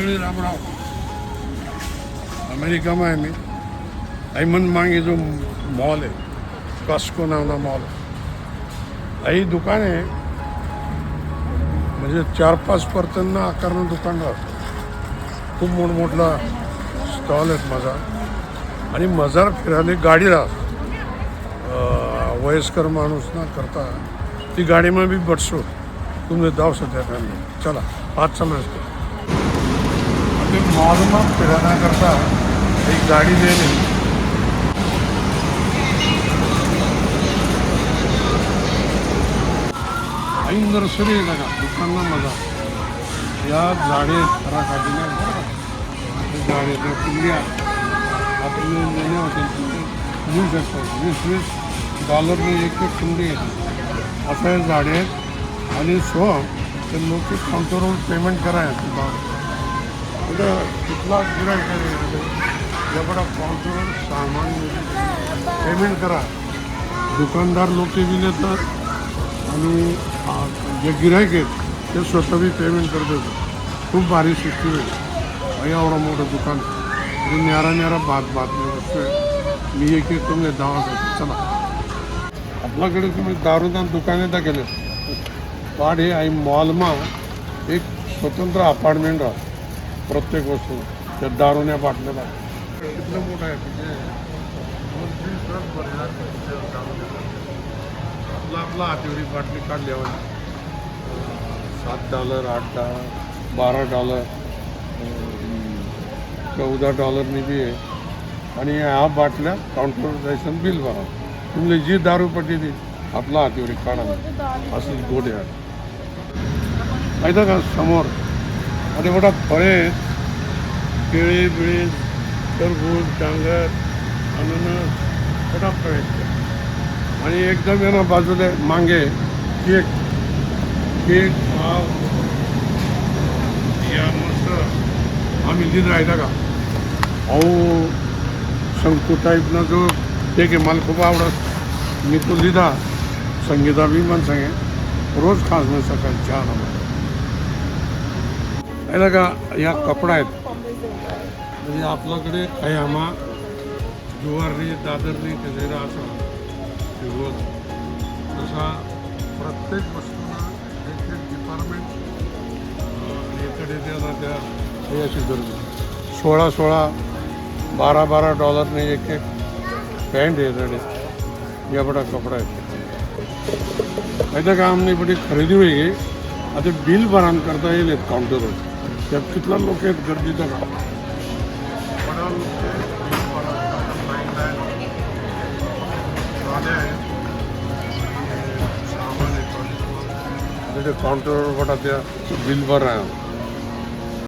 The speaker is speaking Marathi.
मंडळी रामराव अमेरिकामा आहे मी ऐमन मांगे जो मॉल आहे कॉस्को नावना मॉल ही दुकान आहे म्हणजे चार पाच पर्तनना आकारणं दुकान राहतं खूप मोठमोठला स्टॉल आहेत माझा आणि मजार फिरायला गाडी राहत वयस्कर माणूस ना करता ती गाडीમાં बी बटसो तुम्ही दाव सध्या फॅमिली चला आज असतो ते फिरायला फिरण्याकरता एक गाडी दिली आई नर्सरी आहे का दुकानला मजा. या झाडे खरा काढली नाही झाडे त्या कुंड्या आपले लेणे होते मिळू घेऊ शकतात वीस वीस डॉलरने एक एक कुंडी येते असं हे झाडे आहेत आणि सो ते लोक काउंटरवर पेमेंट करायचं. म्हणजे तिथला गिरायक एवढा काउंटरवर सामान पेमेंट करा. दुकानदार लोक बी येतात आणि जे गिरायक आहेत ते स्वतः बी पेमेंट करतात खूप भारी सिस्टीम आहे. एवढं मोठं दुकान. न्यारा न्यारा भात भात वस्तू आहे मी एक एक तुम्ही दहा चला. आपल्याकडे तुम्ही दारूदान दुकाने दाखवले. पाडे हे आहे मॉलमा एक स्वतंत्र अपार्टमेंट राहतो. प्रत्येक वस्तू त्या दारूने बाटलेला कितलं मोठं आहे आपला आपला हातीवरी बाटली काढल्यावर सात डॉलर आठ डॉलर बारा डॉलर चौदा डॉलरनी बी आहे. आणि ह्या बाटल्या काउंटरवर जायचं बिल भरा. तुमले जी दारू पट्टी ती आपला हातीवरी काढा. असं गोड आहे. माहिती का समोर आता मोठा फळे केळी बिळी टरबूज डांगर अननस मोठा फळ आहेत आणि एकदम ना बाजूला मांगे केक केक पाव. या मस्त. आम्ही दिन राहिला का अहो शंकू टाईपनं जो ते की मला खूप आवडत. मी तो लिहिला संगीता बी मन सांगे रोज खास मी सकाळी चहा याला का या कपडा आहेत. म्हणजे आपल्याकडे काही आम्हा जुवारनी दादरनी कजेरा असं दिवस तसा प्रत्येक वस्तूला एक एक डिपार्टमेंट इकडे त्याला त्या हे अशी गरज सोळा सोळा बारा बारा डॉलरने एक एक पॅन्ट आहे या कपडा आहे माहिती का आमने बडी खरेदी होई आता बिल भरान करता येईल काउंटरवर कितला लोक आहेत गर्दीचा का बडा लोक bill भरान करतात, line line. ट्रॉल्या आहेत. आणि सामान आहे ट्रॉलीवर. तिथे काउंटरवर बडा त्या बिल भरा